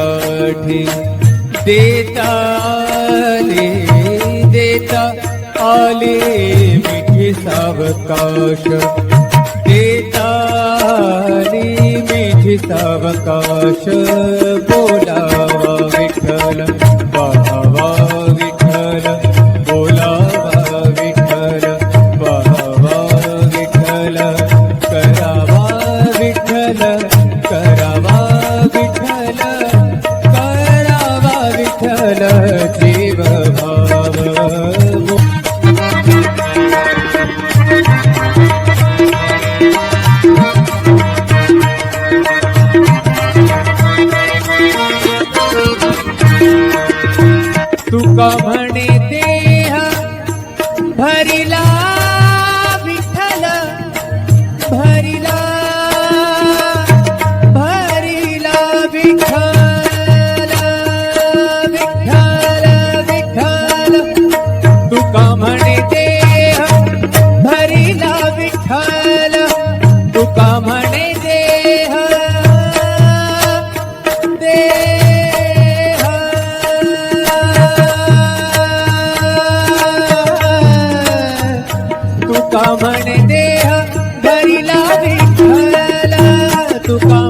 साठी देता आले देता आले मिठी सावकाश. देता आली मिठी सावकाश. बोला. तुका तुका म्हणे देह भरिला विठ्ठल तुका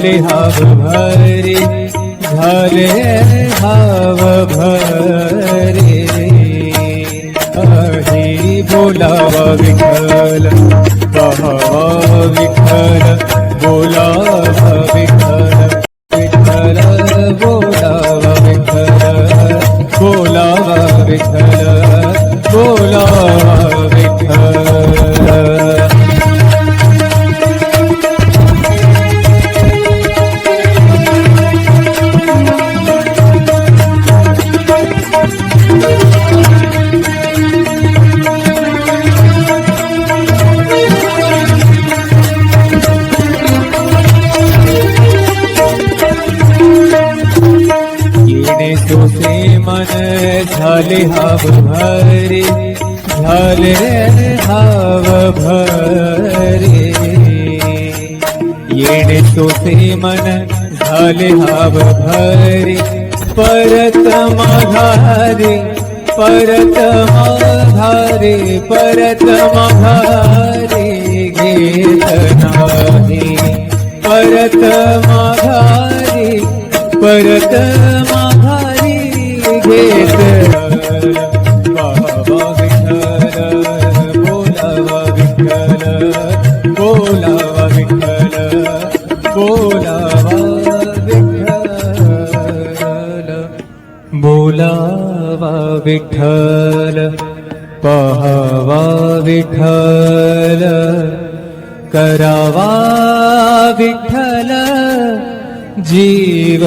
झाले हाव भरे झाले हाव भरे अही बोलावा विठल पहावा विठल भरी परत माघारे परत माघारे परत माघारे घेत नाही. परत माघारी परत माघारी घेत बोलावा विठ्ठल पहावा विठ्ठल करावा विठ्ठल जीव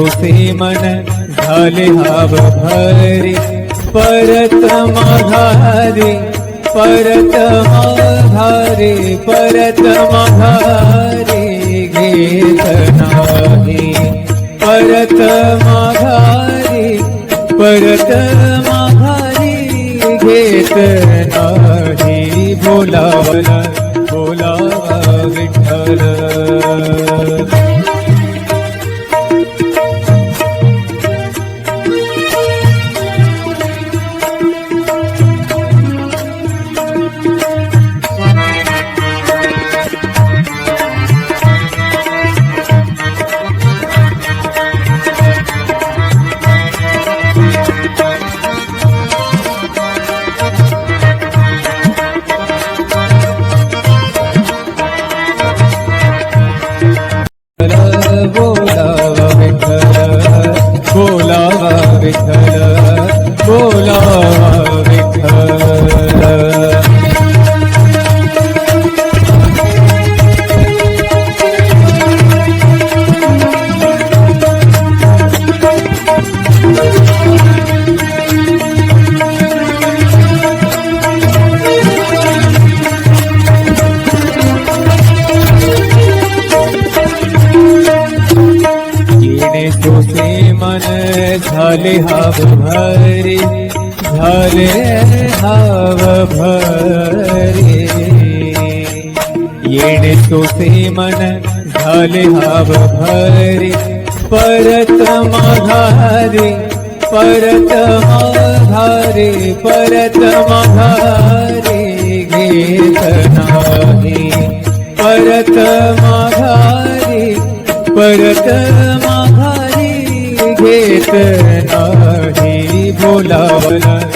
मन झाले हाव भरे परत माघारे परत माघारे परत माघारे घेत नाही. परत बोलावला बोलावा विठ्ठल बोलावा ी मन झाले हाव भरे परतमाहारे गेतना परत माधारी परत माघारे घेत नाही. परत माघारे परत माघारे घेत नाही. बोलावला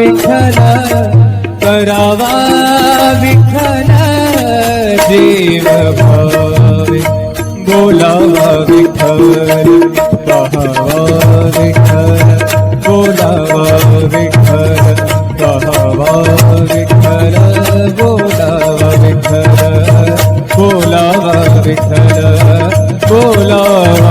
विठ्ठल करावा विठ्ठल देव भावे. बोलावा विठ्ठल पहावा विठ्ठल. बोलावा विठ्ठल पहावा विठ्ठल बोलावा विठ्ठल. बोलावा विठ्ठल बोलावा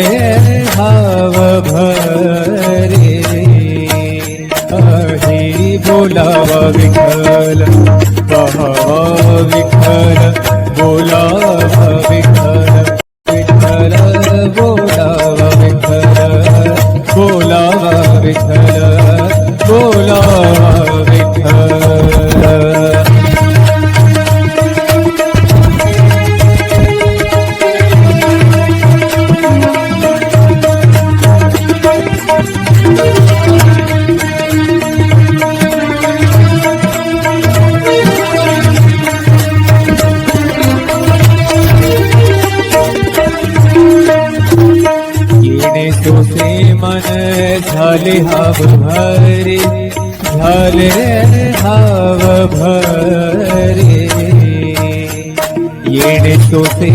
झाले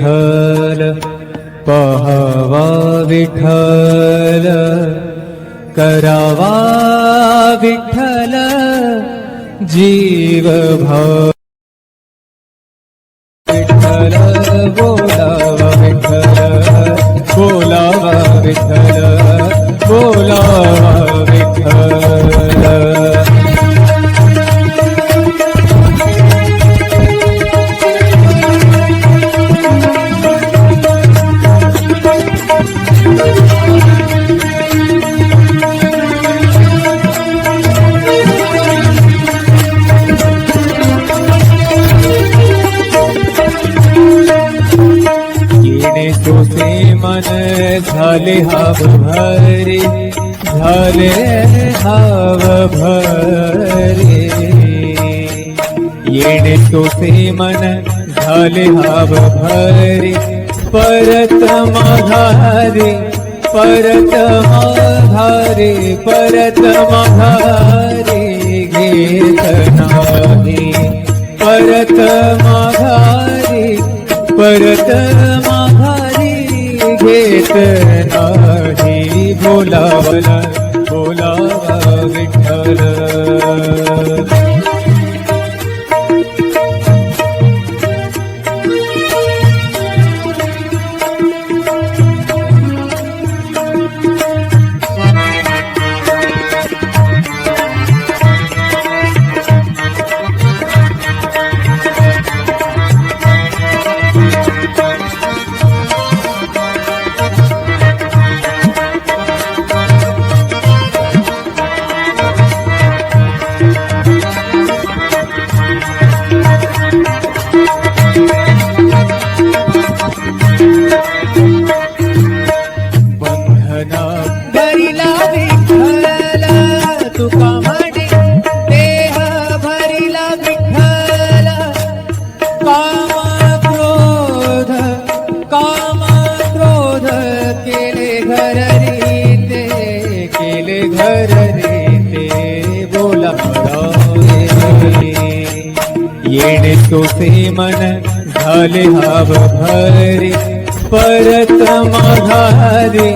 विठल पहवा विठल करावा विठल जीव भव तुझे मन झाले हाव भरे झाले हाव भरे येणे तुझे मन झाले हाव भरे परत माघारे परत माघारे परत माघारे घेत नाही. परत माघारे परत मा घेत नाही बोलावला बोलावा विठ्ठल. मन झाले हाव भरे परत माघारे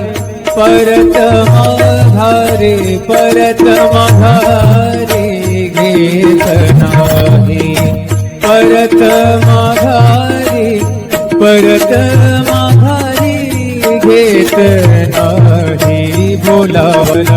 परत माघारे परत माघारे घेत नाही. परत माघारी परत माघारी घेत नाही. बोलावलं